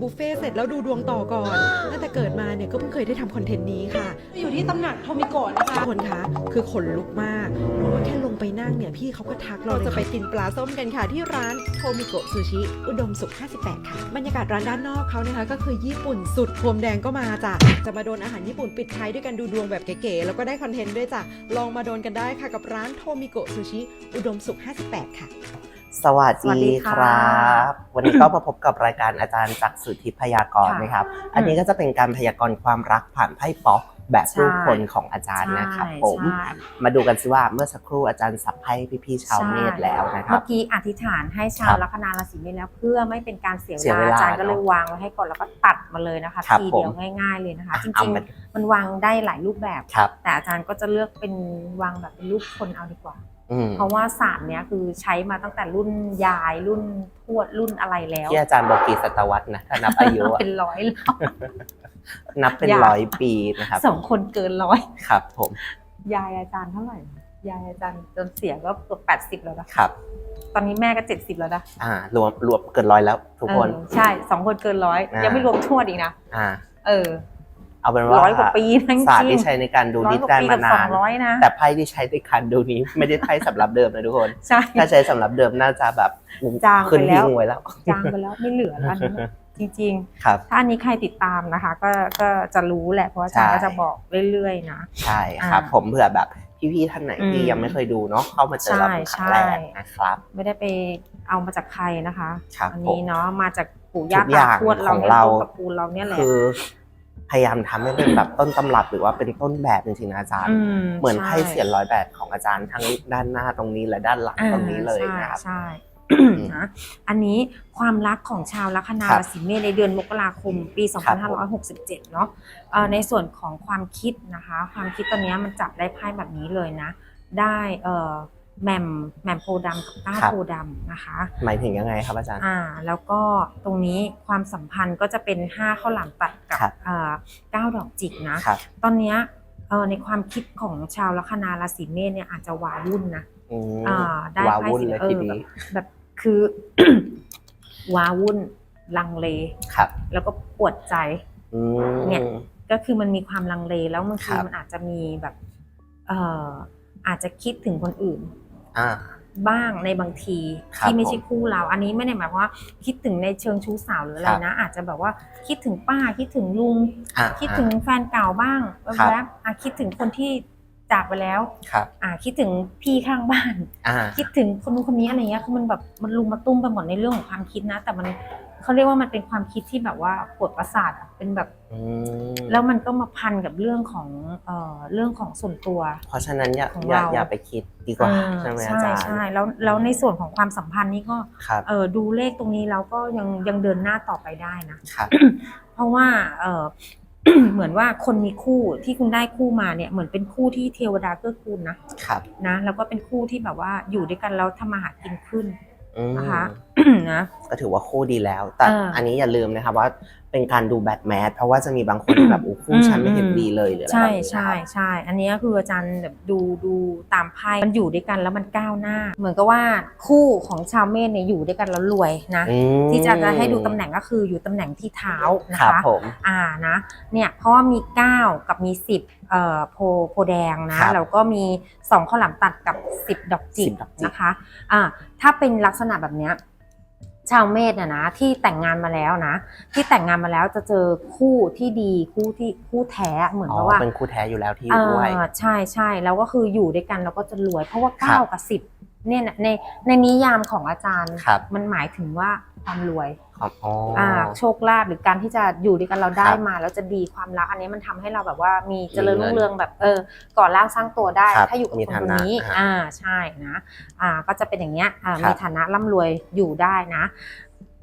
บุฟเฟ่ต์เสร็จแล้วดูดวงต่อก่อนตั้งแต่เกิดมาเนี่ยก็เพิ่งเคยได้ทำคอนเทนต์นี้ค่ะ อยู่ที่ตำหนักโทมิโกะนะคะทุกคนคะคือขนลุกมากเพราะว่าแค่ลงไปนั่งเนี่ยพี่เขาก็ทักเราจะไปกินปลาส้มกันค่ะที่ร้านโทมิโกะซูชิอุดมสุข 58 ค่ะ บรรยากาศร้านด้านนอกเขานะคะ ก็คือญี่ปุ่นสุดพรมแดงก็มาจ้ะจะมาโดนอาหารญี่ปุ่นปิดท้ายด้วยการดูดวงแบบเก๋ๆแล้วก็ได้คอนเทนต์ด้วยจ้ะลองมาโดนกันได้ค่ะกับร้านโทมิโกะซูชิอุดมสุข 58 ค่ะ สวัสสวัสดีดีค่ะครับ วันนี้ก็มาพบกับรายการอาจารย์จากสุทธิพยากรณ์ค่ะนะครับ อันนี้ก็จะเป็นการพยากรณ์ความรักผ่านไพ่ป๊อกแบบใช่รูปคนของอาจารย์นะครับผมใช่มาดูกันสิว่าเมื่อสักครู่อาจารย์สับไพ่พี่ๆชาวเมษแล้วนะครัเมื่บอกี้อธิษฐานให้ชาควรับลัคนาราศีเมษแล้ว เพื่อไม่เป็นการเสียเสียเวเวลาลาอาจารย์ก็เลยเนอะวางไว้ให้ก่อนแล้วก็ตัดมาเลยนะคะครับทีผมเดียวง่าย ๆเลยนะคะจเอาริงมาๆมันวางได้หลายรูปแบบครับแต่อาจารย์ก็จะเลือกเป็นวางแบบเป็นรูปคนเอาดีกว่าอืม เพราะว่าศาสตร์เนี้ยคือใช้มาตั้งแต่รุ่นยายรุ่นทวดรุ่นอะไรแล้วที่อาจารย์บอกกี่ศตวรรษนะถ้านับอายุอะเป็นร้อยแล้วนับเป็นยากร้อยปีนะครับสองคนเกินร้อยครับ ผม ยายอาจารย์เท่าไหร่ยายอาจารย์จนเสียก็เกือบแปดสิบแล้วนะครับ ตอนนี้แม่ก็เจ็ดสิบแล้วนะอ่ารวมรวมเกินร้อยแล้ว ทุกคนเออใช่สองคนเกินร้อยอ่ายัยังไม่รวมทวดอีกนะอ่า เออ เอาเป็นว่าร้อยกว่าปีนะจริงศาสตร์ที่ใช้ในการดูร้อนิยดกว่าได้ปีมากับสอนางนร้อยนะแต่ไพ่ที่ใช้ในการดูนี้ไม่ได้ไพ่สำหรับเดิมนะทุกคนใช่ถ้าใช้สำหรับเดิมน่าจะแบบจางไปขึ้นแล้วทิ้งไว้แล้วจางไปแล้วไม่เหลือแล้วอันนี้นะจริงครับๆถ้าอันนี้ใครติดตามนะคะ ก็ก็จะรู้แหละเพราะอาจารย์ใช่ก็จะบอกเรื่อยๆนะใช่ครับอ่าผมเผื่อแบบพี่ๆท่านไหนที่อืมยังไม่เคยดูเนาะเข้ามาเจอเราเป็นครั้งแรกใช่นะครับ ไม่ได้ไปเอามาจากใครนะคะครับอัผนี้มเนาะมาจากปู่ย่าทุกอย่าตางทวดเราของเนี่ยเราต้นตระกูลเราเนี่ยแหละคือ พยายามทำให้เป็นแบบต้นตำรับหรือว่าเป็นต้นแบบจริงๆนะอาจารย์มเหมือนใช่ไพ่เสียนร้อยแบบของอาจารย์ทั้งด้านหน้าตรงนี้และด้านหลังตรงนี้เลยนะครับใช่ใช่นะอันนี้ความรักของชาวลัคนาครับราศีเมษในเดือนมกราคมปีครับผม2567 เนาะเอ่อในส่วนของความคิดนะคะ ความคิดตอนเนี้ยมันจับได้ไพ่แบบนี้เลยนะ ได้เอ่อ แหม่มแหม่มโพธิ์ดำกับก้าวโพธิ์ดำนะคะ หมายถึงยังไงครับอาจารย์ อ่าแล้วก็ตรงนี้ความสัมพันธ์ก็จะเป็น5ข้าวหลามตัดกับครับ เอ่อเก้าดอกจิกนะ ครับตอนเนี้ยเอ่อในความคิดของชาวลัคนาราศีเมษเนี่ยอาจจะวาวุ่นนะอืมอ่าได้ว้าไพ่วุ่นสีเลยเอทีอแบนี้บแบบคือว้าวุ่นลังเล ครับแล้วก็ปวดใจ อืม เนี่ย ก็คือมันมีความลังเลแล้วบางทีครับ มันอาจจะมีแบบเอ่ออาจจะคิดถึงคนอื่น อ่า บ้างในบางทีครับที่ไม่ใช่ผมคู่เรา อันนี้ไม่ได้หมายความว่าคิดถึงในเชิงชู้สาวหรืออะไรครับ นะ อาจจะแบบว่าคิดถึงป้าคิดถึงลุง อ่า คิดถึงแฟนเก่าบ้างครับ แวบๆอะคิดถึงคนที่จากไปแล้ว ครับ อะคิดถึงพี่ข้างบ้าน อ่า คิดถึงคนนู้นคนนี้อะไรเงี้ยคือมันแบบมันลุมมาตุ้มไปหมดในเรื่องของความคิดนะ แต่มัน เขาเรียกว่ามันเป็นความคิดที่แบบว่าปวดประสาทอะเป็นแบบ อืมแล้วมันก็มาพันกับเรื่องของเอ่อเรื่องของส่วนตัว เพราะฉะนั้นอย่าของอย่าเรา อย่าไปคิดดีกว่าเออใช่ไหมอาใช่จารย์ใช่แล้วแล้วในส่วนของความสัมพันธ์นี่ก็ครับเออดูเลขตรงนี้เราก็ยังยังเดินหน้าต่อไปได้นะ ครับ เพราะว่าเออ เหมือนว่าคนมีคู่ที่คุณได้คู่มาเนี่ยเหมือนเป็นคู่ที่เทวดาเกื้อกูลนะครับนะแล้วก็เป็นคู่ที่แบบว่าอยู่ด้วยกันแล้วทำมาหากินขึ้น อืมนะคะ นะก็ถือว่าคู่ดีแล้ว แต่เอออัอันนี้อย่าลืมนะครับว่าเป็นการดูแบทแมทเพราะว่าจะมีบางคนที่แบบอู้คู่ฉันไม่เห็นดีเลยหรืออะไรใช่แบบนี้นะใช่ครับใช่อันนี้ก็คืออาจารย์แบบดูดูตามไพ่มันอยู่ด้วยกันแล้วมันก้าวหน้า เหมือนกับว่าคู่ของชาวเมษเนี่ยอยู่ด้วยกันแล้วรวยนะอืมที่จะจะให้ดูตำแหน่งก็คืออยู่ตำแหน่งที่เท้านะครัคะบผมอ่านะเนี่ยเพราะว่ามี 9 กับมี 10เอ่อโพโพแดงนะครับแล้วก็มี 2 ข้าวหลามตัดกับ10ดอกจิก10 ดอกจิกนะคะอ่าถ้าเป็นลักษณะแบบเนี้ย ชาวเมษน่ะนะที่แต่งงานมาแล้วนะ ที่แต่งงานมาแล้วจะเจอคู่ที่ดีคู่ที่คู่แท้เหมือนอ๋กับอว่าเป็นคู่แท้อยู่แล้วที่อยู่ด้วยอ่าใช่ใช่แล้วก็คืออยู่ด้วยกันแล้วก็จะรวยเพราะว่าครับ9กับ10เนี่ยนะในในนิยามของอาจารย์ครับมันหมายถึงว่าความรวย ครับอ๋ออ อ่าโชคลาภหรือการที่จะอยู่ด้วยกันเราได้ครับมา แล้วจะดีความรักอันนี้มันทำให้เราแบบว่ามีเจริญมีเงิรุ่นงเรืองแบบเออก่อร่างสร้างตัวได้ ครับถ้าอยู่กับมีคนฐาคนนะนี้ อ่า อ่าใช่นะอ่าก็จะเป็นอย่างเงี้ยอ่าครับมีฐานะร่ำรวยอยู่ได้นะ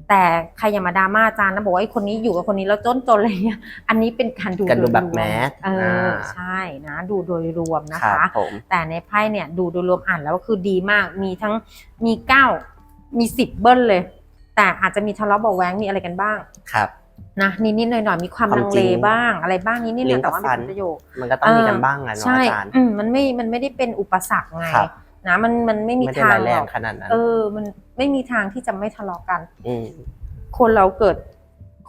แต่ใครอย่ามาดราม่าอาจารย์นะบอกว่าไอ้คนนี้อยู่กับคนนี้แล้วจนจนอะไรเงี้ยอันนี้เป็นการดูการดูโยแบบรวแมสเอออ่าใช่นะ ดูโดยรวมนะครัคะ บผม แต่ในไพ่เนี่ยดูโดยรวมอ่านแล้วก็คือดีมาก มีทั้งมีเก้ามีสิบเบิ้ลเลย แต่อาจจะมีทะเลาะเบาะแว้งมีอะไรกันบ้าง ครับ นะนิดๆหน่อยๆมีความความลังจริเลงบ้าง อะไรบ้างนิดๆหลิ้น่อยนๆแต่กับว่าฟัเป็นนประโยชน์มันก็ต้องมีกันบ้างอะเนาะใช่อาจารย์อืมมันไม่มันไม่ได้เป็นอุปสรรคไงครับนะมันมันไม่มีไม่ได้ทางร้ายแรหงรอกขนาดนั้นเออ มันไม่มีทางที่จะไม่ทะเลาะกันอืมคนเราเกิด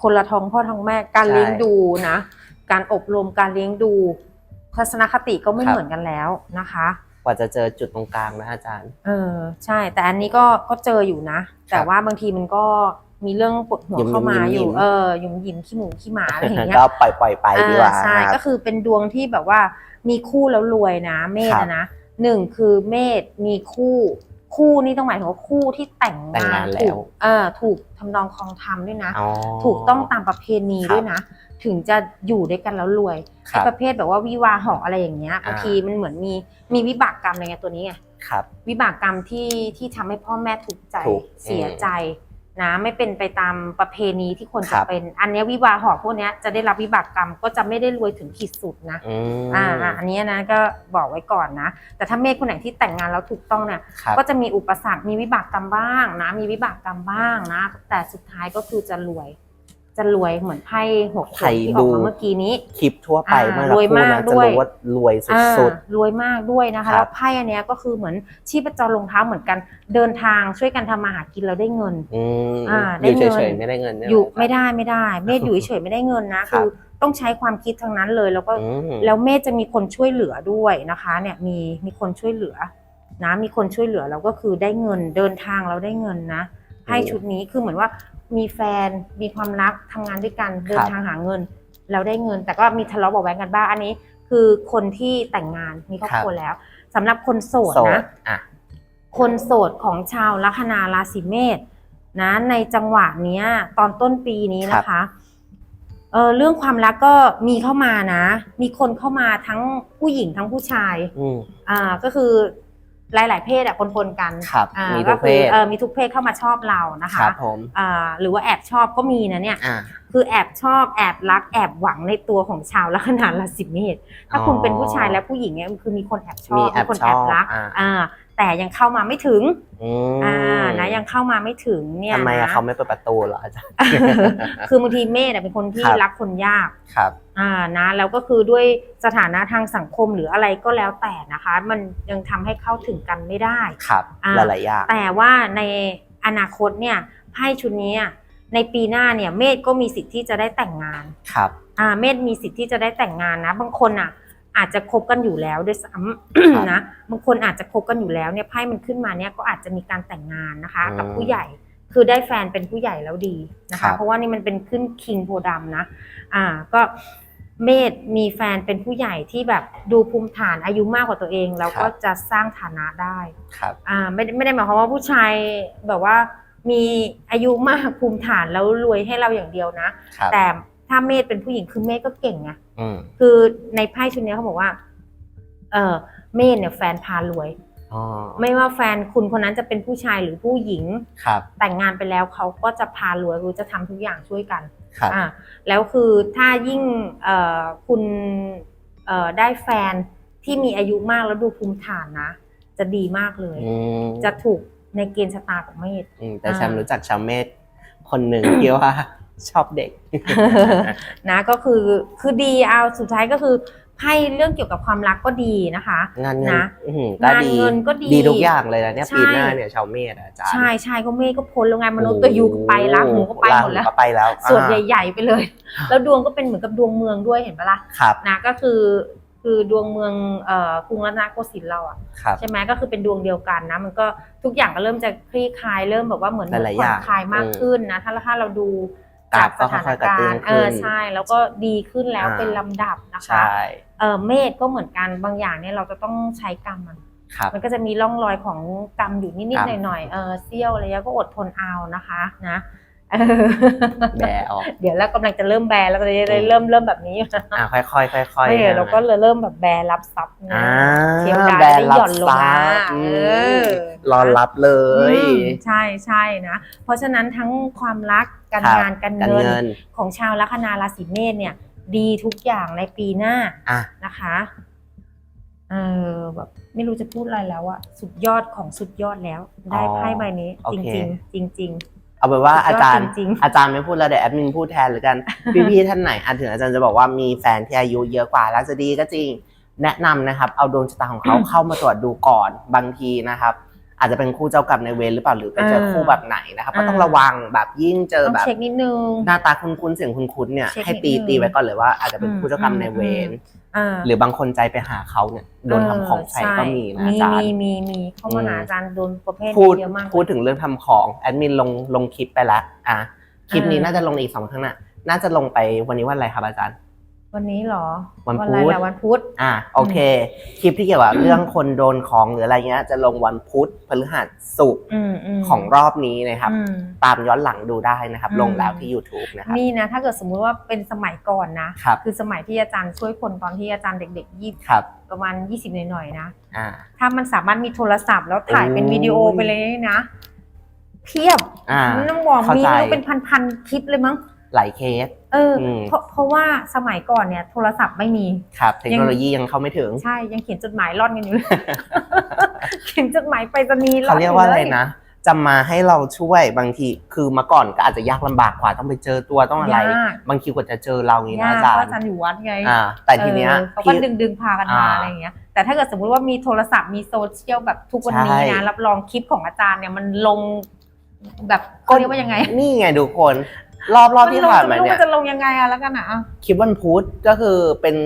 คนละท้องพ่อท้องแม่การใช่เลี้ยงดูนะ การอบรมการเลี้ยงดูทัศนคติก็ไม่ครับเหมือนกันแล้วนะคะก ว่าจะเจอจุดตรงกลางนะอาจารย์ เออใช่ แต่อันนี้ก็ก็เจออยู่นะ แต่ว่าบางทีมันก็มีเรื่องปวดหัวหยุ่มๆเข้ามาอหยิยู่มๆเออหยุ่มหยิมขี้หมูขี้หมาอะไรอย่างเงี้ยก็ปล่อยปล่อยๆไปดีกว่าอ่าใช่นะครับก็คือเป็นดวงที่แบบว่ามีคู่แล้วรวยนะ เมษครับอะนะหนึ่งคือเมษมีคู่คู่นี่ต้องหมายถึงว่าคู่ที่แต่งแต่งงานแล้วถูกเออถูกทำนองครองธรรมด้วยนะอ๋อถูกต้องตามประเพณีครับด้วยนะ ถึงจะอยู่ด้วยกันแล้วรวยคไอ้รับประเภทแบบว่าวิวาหออะไรอย่างเงี้ยอ่าบางทีมันเหมือนมีมีวิบากกรรมอะไรเงี้ยตัวนี้ไงครับ วิบากกรรมที่ที่ทำให้พ่อแม่ทุกข์ใจทุกข์เสียใจนะไม่เป็นไปตามประเพณีที่ควรครัจะบ เป็น อันเนี้ยวิวาหอพวกเนี้ยจะได้รับวิบากกรรมก็จะไม่ได้รวยถึงขีดสุดนะอืมอ่าอ่าอันเนี้ยนะก็บอกไว้ก่อนนะ แต่ถ้าเมฆคนไหนที่แต่งงานแล้วถูกต้องเนี่ย ครับ ก็จะมีอุปสรรค มีวิบากกรรมบ้างนะ มีวิบากกรรมบ้างนะ แต่สุดท้ายก็คือจะรวย จะรวยเหมือนไพ่หกใครขนที่ออกดูมาเมื่อกี้นี้ คลิปทั่วไปอ่าเมื่อเรารวยพูดมากนะจะด้วยรู้ว่ารวยสุอ่าดรวยมากด้วยนะครัคะบแล้วไพ่อันเนี้ยก็คือเหมือนชีพจรลงเท้าเหมือนกันเดินทางช่วยกันทำมาหากินเราได้เงินๆอืมอ่าอได้ยู่เงินเฉยๆไม่ได้เงินใช่หอยู่ครับไม่ได้ไม่ได้ เมธอยู่เฉยๆไม่ได้เงินนะครับคือต้องใช้ความคิดทั้งนั้นเลยแล้วก็อืมแล้วเมธจะมีคนช่วยเหลือด้วยนะคะเนี่ยมีมีคนช่วยเหลือนะมีคนช่วยเหลือเราก็คือได้เงินเดินทางเราได้เงินนะให้ชุดนี้คือเหมือนว่า มีแฟนมีความรักทำงานด้วยกันเดินทางหาเงินเราได้เงิน แต่ก็มีทะเลาะเบาะแว้งกันบ้างอันนี้ คือคนที่แต่งงานมีครอบครัวแล้วสำหรับคนโสดโสดนะอะคนโสดของชาวลัคนาราศีเมษนะในจังหวะเนี้ย ตอนต้นปีนี้นะคะเออเรื่องความรักก็มีเข้ามานะ มีคนเข้ามาทั้งผู้หญิงทั้งผู้ชายอืมอ่าก็คือ หลายๆ เพศอะปนๆกันครับอ่ามีทุก็กคืเพศเออมีทุกเพศเข้ามาชอบเรานะคคะรับผม อ่าหรือว่าแอบชอบก็มีนะเนี่ย อ่า คือแอบชอบแอบรักแอบหวังในตัวของชาวลัคนาราศีเมษถ้าคุณเป็นผู้ชายและผู้หญิงเนี่ยคือมีคนแอบชอบมีแอบคนแอบรักชอบอ่า อ่าแต่ยังเข้ามาไม่ถึงอืมอ่านะยังเข้ามาไม่ถึงเนี่ยทำไมอะนะ เขาไม่เปิดประตูเหรออาจารย์ คือบางทีเมธอะเป็นคนที่ครับ รักคนยาก ครับ อ่านะแล้วก็คือด้วยสถานะทางสังคมหรืออะไรก็แล้วแต่นะคะ มันยังทำให้เข้าถึงกันไม่ได้ ครับ อ่า หลายๆอย่างแต่ว่าในอนาคตเนี่ยไพ่ชุดนี้อะ ในปีหน้าเนี่ยเมธก็มีสิทธิ์ที่จะได้แต่งงานครับ อ่าเมธมีสิทธิ์ที่จะได้แต่งงานนะ บางคนอะ อาจจะคบกันอยู่แล้วด้วยซ้ครับำนะบางคนอาจจะคบกันอยู่แล้วเนี่ยไพ่มันขึ้นมาเนี่ยก็อาจจะมีการแต่งงานนะคะอืมกับผู้ใหญ่คือได้แฟนเป็นผู้ใหญ่แล้วดีนะครัคะ บ เพราะว่านี่มันเป็นขึ้นคิงโพธิ์ดำนะ อ่าก็เมธมีแฟนเป็นผู้ใหญ่ที่แบบดูภูมิฐานอายุมากกว่าตัวเอง แล้วก็จะสร้างฐานะได้ ครับ อ่าไม่ได้ไม่ได้หมายความว่าผู้ชายแบบว่า มีอายุมากภูมิฐานแล้วรวยให้เราอย่างเดียวนะ ครับแต่ถ้าเมธเป็นผู้หญิงคือเมธก็เก่งไงอืมคือในไพ่ชุดนี้เขาบอกว่า เออเมธเนี่ยแฟนพารวย อ๋อไม่ว่าแฟนคุณคนนั้นจะเป็นผู้ชายหรือผู้หญิง ครับแต่งงานไปแล้วเขาก็จะพารวยคือจะทำทุกอย่างช่วยกันครับอ่าแล้วคือถ้ายิ่งเอ่อคุณเอ่อได้แฟนที่มีอายุมากแล้วดูภูมิฐานนะ จะดีมากเลย อืมจะถูก ในเกณฑ์ชะตาของเมษ อืมแต่อ่าแชมป์รู้จักชาวเมธคนหนึ่ง ที่ว่าชอบเด็ก นะก็คือคือดีเอาสุดท้ายก็คือไพ่เรื่องเกี่ยวกับความรักก็ดีนะคะ งานเงินนะอื้อหือก็งานดีเงินก็ดีดีทุกอย่างเลยนะเนี่ยใช่ ปีหน้าเนี่ยชาวเมธอะอาจารย์ใช่ใช่ก็เมฆก็พ้นแล้วไงมนุษย์ตัวยูก็ไปละหูก็ไปหมดแล้วราหูก็ไปแล้วส่วนอ่าใหญ่ ๆ ไปเลย แล้วดวงก็เป็นเหมือนกับดวงเมืองด้วยเห็นปะล่ะ ครับ นะก็คือ คือดวงเมืองเอ่อกรุงรัตนโกสินทร์เราอะครับ ใช่ไหมก็คือเป็นดวงเดียวกันนะ มันก็ทุกอย่างก็เริ่มจะคลี่คลายเริ่มแบบว่าเหมือนหลายๆผ่ออนย่างคลายมากอืมขึ้นนะถ้าถ้าเราดูกราจากฟสก็ถานค่อยๆกระกาตุ้รนณ์เอขึ้อนใช่ แล้วก็ดีขึ้นแล้วอ่าเป็นลำดับนะคะ ใช่เออเมษก็เหมือนกันบางอย่างเนี่ยเราจะต้องใช้กรรมมัน ครับ มันก็จะมีร่องรอยของกรรมอยู่นิดครับๆหน่อย ๆ เออเซี่ยวอะไรเงี้ยก็อดทนเอานะคะนะ เออแบะออก เดี๋ยวแล้วกำลังจะเริ่มแบร์แล้วก็จะได้อืมเริ่มเริ่มแบบนี้อ่าค่อยๆค่อยๆค่อยเออๆเราก็เลยเริ่มแบบแบร์รับทรัพย์นะอ่าเทวดาแบได้ร์หย่อนลงมารับทรัพย์เออืมอรอรับเลยอืมใช่ใช่นะ เพราะฉะนั้นทั้งความรักการครับงานการการเงินเงินของชาวลัคนาราศีเมษเนี่ย ดีทุกอย่างในปีหน้าอะนะคะเออแบบไม่รู้จะพูดอะไรแล้วอะสุดยอดของสุดยอดแล้ว ได้ไพ่ใบนี้โอจเคริงๆจริง เอาเป็นว่าสุดยอดอาจารย์จริงๆ อาจารย์ไม่พูดแล้วเดี๋ยวแอดมินพูดแทนหรือกัน พี่ๆท่านไหนอาจถึงอาจารย์จะบอกว่ามีแฟนที่อายุเยอะกว่าแล้วจะดีก็จริง แนะนำนะครับเอาดวงชะตาของเขา เข้ามาตรวจดูก่อนบางทีนะครับ อาจจะเป็นคู่เจ้ากรรมในายเวรหรือเปล่าหรือไปเจอเออคู่แบบไหนนะครับก็ต้องอ่าระวังแบบยิ่งเจอต้องแบบ เช็คนิดนึง หน้าตาคุ้นๆเสียงคุ้นๆเนี่ยเช็คให้ตีนิดนึงตีไว้ก่อนเลยว่าอาจจะเป็นอืมคู่เจ้ากรรมในายเวรอ่า หรือบางคนใจไปหาเขาเนี่ยโดนทำของใส่ก็มีนะมีอาจารมีย์มีมีเข้ามาอืมหาอาจารย์โดนประเภทพูดเยอะมาก พูดถึงเรื่องทำของแอดมินลงลงคลิปไปแล้วอะคลิปนี้อ่าน่าจะลงอีกสองครั้งน่ะ น่าจะลงไปวันนี้วันอะไรครับอาจารย์ วันนี้เหรอวันอะไรพุธแหละวันพุธ อะโอเค คลิปที่เกี่ยวกับเรื่องคนโดนของหรืออะไรเงี้ยจะลงวันพุธพฤหัสศุกร์อืมอืมของรอบนี้นะครับ อืม ตามย้อนหลังดูได้นะครับ อืม ลงแล้วที่ YouTube นะครับ นี่นะ ถ้าเกิดสมมุติว่าเป็นสมัยก่อนนะครับ คือสมัยที่อาจารย์ช่วยคนตอนที่อาจารย์เด็กๆยี่ครับประมาณ 20 หน่อยๆนะ อ่า ถ้ามันสามารถมีโทรศัพท์แล้วถ่ายเป็นโอ้ยวิดีโอไปเลยนะ เพียบอ่า น้องบอกเข้ามีใจ ไม่รู้เป็นพันๆคลิปเลยมั้ง หลายเคส เอออมเพราะเพราะว่าสมัยก่อนเนี่ยโทรศัพท์ไม่มีครับเทคโนโลยียังเข้าไม่ถึง ใช่ยังเขียนจดหมายร่อนกันอยู่เลยเขียนจดหมายไปรษณีย์ร่เขาอนเรียกว่าอะไรนะจะมาให้เราช่วยบางทีคือเมื่อก่อนก็อาจจะยากลำบากกว่าต้องไปเจอตัวต้องอะไรยากบางทีกว่าจะเจอเราอย่างนี้ยานะกอาจารเพราะย์อาจารย์อยู่วัดไงอ่าแต่ทีเนี้ยเออเขาก็พี่ดึงดึงๆพากันมาอ่าอะไรอย่างเงี้ยแต่ถ้าเกิดสมมุติว่ามีโทรศัพท์มีโซเชียลแบบทุกวันนี้ใช่นะรับรองคลิปของอาจารย์เนี่ยมันลงแบบเขาเรียกว่ายังไง นี่ไงทุกคน รอบรอบที่ลงผ่านจะมาไม่รู้เนี่มัยนจะลงยังไงอะแล้วกันอะอะคลิปวันพุธก็คือเป็น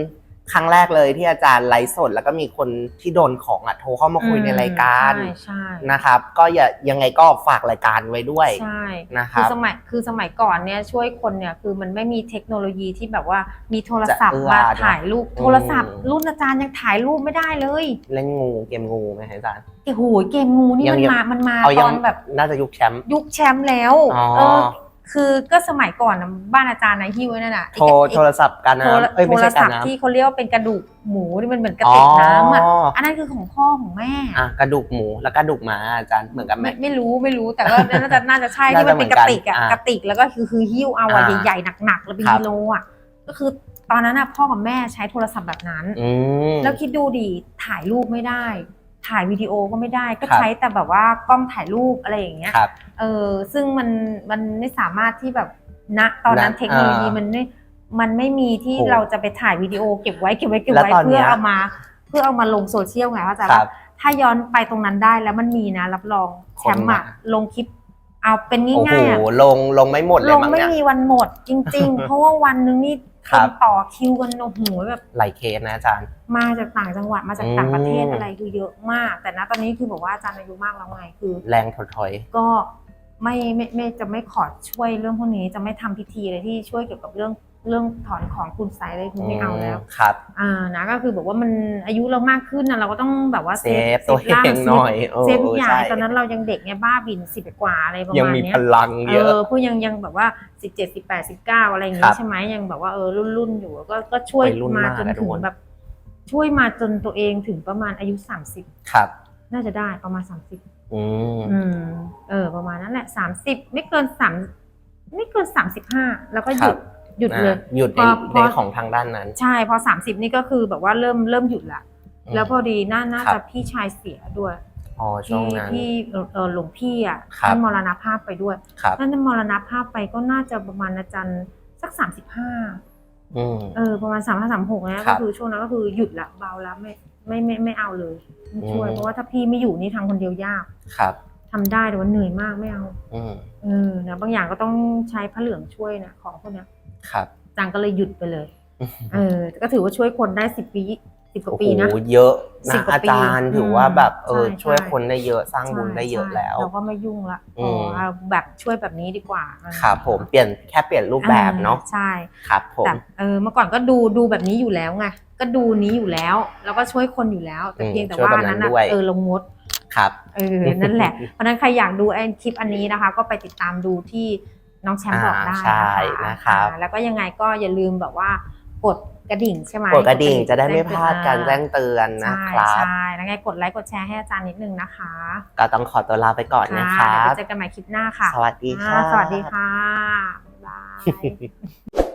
ครั้งแรกเลยที่อาจารย์ไลฟ์สดแล้วก็มีคนที่โดนของอะโทรเข้ามาคุยในรายการใช่ใช่นะครับ ก็อย่ายังไงก็ฝากรายการไว้ด้วยใช่นะคคือรับสมัยคือสมัยก่อนเนี่ยช่วยคนเนี่ยคือมันไม่มีเทคโนโลยีที่แบบว่ามีโทรศัพท์จะเอื้อมาเนอะถ่ายรูปอืมโทรศัพท์รุ่นอาจารย์ยังถ่ายรูปไม่ได้เลยเล่นงูเกมงูไหมอาจารย์โอ้โหเกมงูนี่ยังมันยังมามันมาเอาตยัอนแบบน่าจะยุคแชมป์ยุคแชมป์แล้วอ๋อเออ คือก็สมัยก่อนนะบ้านอาจารย์นะฮิ้วไว้นั่นน่ะโทรโทรศัพท์กันโทรน้ำเอ้ยโทไม่รใช่กัศันพท์น้ำที่เขาเรียกว่าเป็นกระดูกหมูที่มันเหมือนกระติกน้ำอะอันนั้นคือของพ่อของแม่ อะกระดูกหมูแล้วกระดูกหมาอาจารย์เหมือนกันไหม ไม่ไม่รู้ไม่รู้แต่ว่าน่าจะน่าจะใช่น่าที่จะมันเป็นกระติกอะเหมือนกันอะกระติกแล้วก็คือคือหิ้วเอาอะอ่าใหญ่ๆหนักๆแล้วเป็นครับ กิโลอะก็คือตอนนั้นอะพ่อกับแม่ใช้โทรศัพท์แบบนั้น อืม แล้วคิดดูดิถ่ายรูปไม่ได้ ถ่ายวิดีโอก็ไม่ได้ก็ครับใช้แต่แบบว่ากล้องถ่ายรูปอะไรอย่างเงี้ยครับเออซึ่งมันมันไม่สามารถที่แบบณตอนนั้นณเทคโนโลยีอ่ามัมันไม่มันไม่มีที่โหเราจะไปถ่ายวิดีโอเก็บไว้เก็บไว้เก็บแล้วไว้ตอนเนี้เพื่อยเอามา เพื่อเอามาลงโซเชียลไงว่าใจครัว่าบถ้าย้อนไปตรงนั้นได้แล้วมันมีนะ รับรองแชมป์อะคนมาลงคลิปเอาเป็นโอ้โหง่ายๆอะลงลงไม่หมดเลลยงมั้งไม่เนี่ยมีวันหมดจริง ๆ เพราะว่าวันหนึงนี่ คครับนต่อคิวกันโอ้โหแบบหลายเคสนะอาจารย์ มาจากต่างจังหวัดมาจากต่างประเทศอืมอะไรคือเยอะมาก แต่ณตอนนี้คือบอกว่าอาจารย์อายุมากแล้วไงคือ แรงถดถอยก็ไม่ไม่ไม่จะไม่ขอช่วยเรื่องพวกนี้จะไม่ทำพิธีอะไรที่ช่วยเกี่ยวกับเรื่อง เรื่องถอนของคุณไซอะไรคือไม่เอาแล้วครับ อ่านะก็คือแบบว่ามันอายุเรามากขึ้นนะเราก็ต้องแบบว่าเซฟตัวเอร่างหน่อยเออเซฟทุกอย่างใช่ตอนนั้นเรายังเด็กไงบ้าบินสิบกว่าอะไรประยังมาณมีเนี้พยลังเอเยอะอผู้ยังยังแบบว่าสิบเจ็ดสิบแปดสิบเก้าอะไรอย่างครังี้บใช่ไหมยังแบบว่าเออรุ่นรุ่นๆอยู่ก็ก็ช่วยวัยรุ่นมามากจนอะถึงทุกคนแบบช่วยมาจนตัวเองถึงประมาณอายุสามสิบครับ น่าจะได้ประมาณสามสิบอืมอืมเออ ประมาณนั้นแหละสามสิบไม่เกินสามไม่เกินสามสิบห้าแล้วก็หยุด หยุดเลยอะหยุดในพอพอในของทางด้านนั้น ใช่พอสามสิบนี่ก็คือแบบว่าเริ่มเริ่มหยุดละมแล้วพอดีน่าน่าครับจะพี่ชายเสียด้วยอ๋อช่วงที่นั้น ที่เอ่อเออหลวงพี่อะครับ ท่านมรณภาพไปด้วยครับ ท่านมรณภาพไปก็น่าจะประมาณอาจารย์สักสามสิบห้าอืม เออประมาณสามห้าสามหกนะครัก็บคือช่วงนั้นก็คือหยุดละเบาละไม่ไม่ไม่ไม่เอาเลยไม่ช่วยอืม เพราะว่าถ้าพี่ไม่อยู่นี่ทำคนเดียวยากครับ ทำได้แต่ว่าเหนื่อยมากไม่เอา อืม เออนะบางอย่างก็ต้องใช้พระเหลืองช่วยนะของพวกเนี้ย ครับจางก็เลยหยุดไปเลย เออ ก็ถือว่าช่วยคนได้สิบปีสิบกว่าปีนะโอ้โหเยอะสิบนะกว่าอาปีจารย์อืมถือว่าแบบเออใช่ช่วยใช่คนได้เยอะสร้างบุญได้เยอะใช่แล้วเราก็ไม่ยุ่งละอืมเอาแบบช่วยแบบนี้ดีกว่าครับผมเปลี่ยนแค่เปลี่ยนรูปแบบเนาะใช่ครับผมแต่เออเมื่อก่อนก็ดูดูแบบนี้อยู่แล้วไงก็ดูนี้อยู่แล้ว แล้วก็ช่วยคนอยู่แล้วแต่อืมเพียงแต่ช่วยว่าแบบนั้นั้นนน่ะด้วยเออลงมดครับเออนั่นแหละเพราะฉะนั้นใครอยากดูไอ้คลิปอันนี้นะคะ ก็ไปติดตามดูที่ น้องแชมป์บอกได้อ่าใช่นะครับอ่าแล้วก็ยังไงก็อย่าลืมแบบว่ากดกระดิ่งใช่ไหมกดกระดิ่งจะได้ไม่พลาดการอ่แจ้งเตือนนะใช่ครับใช่แล้วไงกดไลค์กดแชร์ให้อาจารย์นิดนึงนะคะ ก็ต้องขอตัวลาไปก่อนนะคค่ะรัเดี๋ยวบไปเจอกันใหม่คลิปหน้าค่ะ สวัสดีอ่าค่ะ สวัสดีค่ะบ๊ายบาย